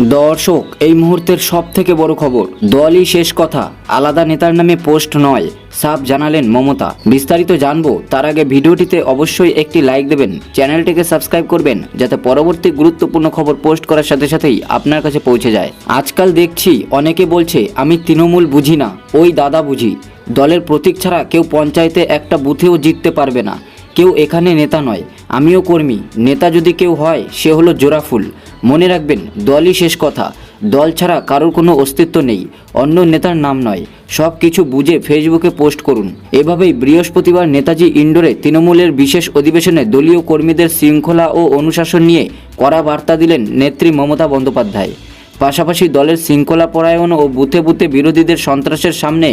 দর্শক, এই মুহূর্তের সব থেকে বড় খবর দলই শেষ কথা, আলাদা নেতার নামে পোস্ট নয়, সাফ জানালেন মমতা। বিস্তারিত জানব, তার আগে ভিডিওটিতে অবশ্যই একটি লাইক দেবেন, চ্যানেলটিকে সাবস্ক্রাইব করবেন, যাতে পরবর্তী গুরুত্বপূর্ণ খবর পোস্ট করার সাথে সাথেই আপনার কাছে পৌঁছে যায়। আজকাল দেখছি অনেকে বলছে, আমি তৃণমূল বুঝি না। ওই দাদা বুঝি। দলের প্রতীক ছাড়া কেউ পঞ্চায়েতে একটা বুথেও জিততে পারবে না। কেউ এখানে নেতা নয়। আমিও কর্মী, নেতা যদি কেউ হয়, সে হলো জোরাফুল মনে রাখবেন, দলই শেষ কথা। দল ছাড়া কারোর কোনো অস্তিত্ব নেই, অন্য নেতার নাম নয়। সব কিছু বুঝে ফেসবুকে পোস্ট করুন। এভাবেই বৃহস্পতিবার নেতাজি ইন্ডোরে তৃণমূলের বিশেষ অধিবেশনে দলীয় কর্মীদের শৃঙ্খলা ও অনুশাসন নিয়ে কড়া বার্তা দিলেন নেত্রী মমতা বন্দ্যোপাধ্যায়। পাশাপাশি দলের শৃঙ্খলা পরায়ণ ও বুথে বুথে বিরোধীদের সন্ত্রাসের সামনে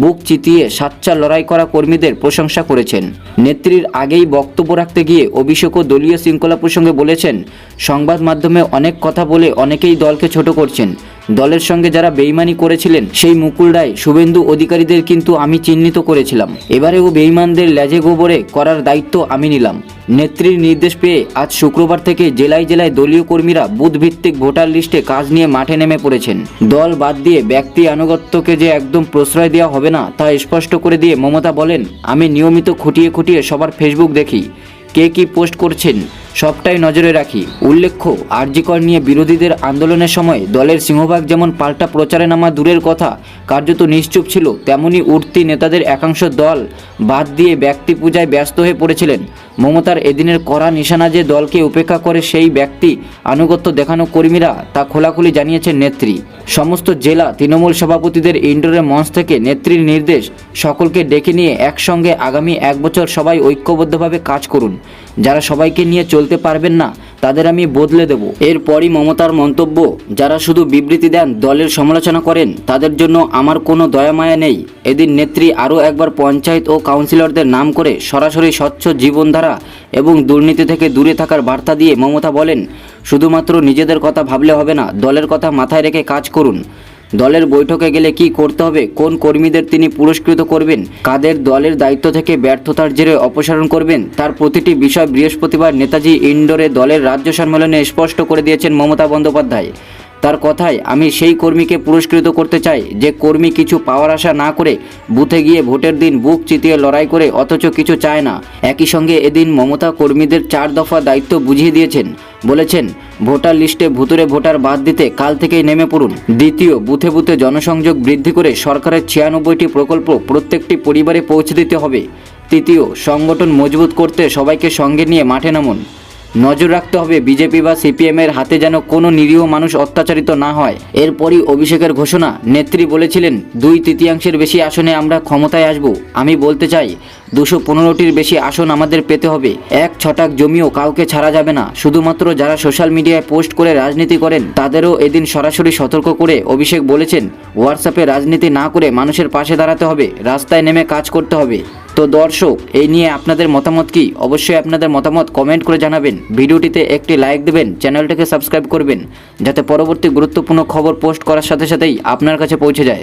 বুক চিতিয়ে সাচ্চা লড়াই করা কর্মীদের প্রশংসা করেছেন। নেত্রীর আগেই বক্তব্য রাখতে গিয়ে অভিষেকও দলীয় শৃঙ্খলা প্রসঙ্গে বলেছেন, সংবাদ মাধ্যমে অনেক কথা বলে অনেকেই দলকে ছোট করছেন। দলের সঙ্গে যারা বেইমানি করেছিলেন, সেই মুকুল রায়, শুভেন্দু অধিকারীদের কিন্তু আমি চিহ্নিত করেছিলাম। এবারেও বেইমানদের লেজে গোবরে করার দায়িত্ব আমি নিলাম। নেত্রীর নির্দেশ পেয়ে আজ শুক্রবার থেকে জেলায় জেলায় দলীয় কর্মীরা বুথ ভিত্তিক ভোটার লিস্টে কাজ নিয়ে মাঠে নেমে পড়েছেন। দল বাদ দিয়ে ব্যক্তি আনুগত্যকে যে একদম প্রশ্রয় দেওয়া হবে না, তা স্পষ্ট করে দিয়ে মমতা বলেন, আমি নিয়মিত খুঁটিয়ে খুঁটিয়ে সবার ফেসবুক দেখি। কে কি পোস্ট করছেন সবটাই নজরে রাখি। উল্লেখ্য, আরজিকর নিয়ে বিরোধীদের আন্দোলনের সময় দলের সিংহভাগ যেমন পাল্টা প্রচারে নামা দূরের কথা, কার্যত নিশ্চুপ ছিল, তেমনি উঠতি নেতাদের একাংশ দল বাদ দিয়ে ব্যক্তি পূজায় ব্যস্ত হয়ে পড়েছিলেন। মমতার এদিনের কড়া নিশানা যে দলকে উপেক্ষা করে সেই ব্যক্তি আনুগত্য দেখানো কর্মীরা তা খোলাখুলি জানিয়েছেন নেত্রী। সমস্ত জেলা তৃণমূল সভাপতিদের ইন্ডোরের মঞ্চ থেকে নেত্রীর নির্দেশ সকলকে ডেকে নিয়ে একসঙ্গে আগামী এক বছর সবাই ঐক্যবদ্ধভাবে কাজ করুন। যারা সবাইকে নিয়ে চলতে পারবেন না, তাদের আমি বদলে দেব। এরপরই মমতার মন্তব্য, যারা শুধু বিবৃতি দেন, দলের সমালোচনা করেন, তাদের জন্য আমার কোনো দয়ামায়া নেই। এদিন নেত্রী আরও একবার পঞ্চায়েত ও কাউন্সিলরদের নাম করে সরাসরি স্বচ্ছ জীবনধারা এবং দুর্নীতি থেকে দূরে থাকার বার্তা দিয়ে মমতা বলেন, শুধুমাত্র নিজেদের কথা ভাবলে হবে না, দলের কথা মাথায় রেখে কাজ করুন। দলের বৈঠকে গেলে কি করতে হবে? কোন কর্মীদের তিনি পুরস্কৃত করবেন? কাদের দলের দায়িত্ব থেকে ব্যর্থতার জেরে অপসারণ করবেন? তার প্রতিটি বিষয় বৃহস্পতিবার নেতাজি ইন্ডোরে দলের রাজ্য সম্মেলনে স্পষ্ট করে দিয়েছেন মমতা বন্দ্যোপাধ্যায়। তার কথায়, আমি সেই কর্মীকে পুরস্কৃত করতে চাই। যে কর্মী কিছু পাওয়ার আশা না করে বুথে গিয়ে ভোটের দিন বুক চিতিয়ে লড়াই করে অথচ কিছু চায় না। একই সঙ্গে এদিন মমতা কর্মীদের চার দফা দায়িত্ব বুঝিয়ে দিয়েছেন। বলেছেন, ভোটার লিস্টে ভুতুরে ভোটার বাদ দিতে কাল থেকেই নেমে পড়ুন। দ্বিতীয়, বুথে বুথে জনসংযোগ বৃদ্ধি করে সরকারের ছিয়ানব্বইটি প্রকল্প প্রত্যেকটি পরিবারে পৌঁছে দিতে হবে। তৃতীয়, সংগঠন মজবুত করতে সবাইকে সঙ্গে নিয়ে মাঠে নামুন। নজর রাখতে হবে বিজেপি বা সিপিএম এর হাতে যেন কোনো নিরীহ মানুষ অত্যাচারিত না হয়। এরপরই অভিষেকের ঘোষণা। নেত্রী বলেছিলেন, দুই তৃতীয়াংশের বেশি আসনে আমরা ক্ষমতায় আসব। আমি বলতে চাই, দুশো পনেরোটির বেশি আসন আমাদের পেতে হবে। এক ছটাক জমিও কাউকে ছাড়া যাবে না। শুধুমাত্র যারা সোশ্যাল মিডিয়ায় পোস্ট করে রাজনীতি করেন, তাদেরও এদিন সরাসরি সতর্ক করে অভিষেক বলেছেন, হোয়াটসঅ্যাপে রাজনীতি না করে মানুষের পাশে দাঁড়াতে হবে, রাস্তায় নেমে কাজ করতে হবে। তো দর্শক, এই নিয়ে আপনাদের মতামত কি? অবশ্যই আপনাদের মতামত কমেন্ট করে জানাবেন। ভিডিওটিতে একটি লাইক দেবেন, চ্যানেলটিকে সাবস্ক্রাইব করবেন, যাতে পরবর্তী গুরুত্বপূর্ণ খবর পোস্ট করার সাথে সাথেই আপনার কাছে পৌঁছে যায়।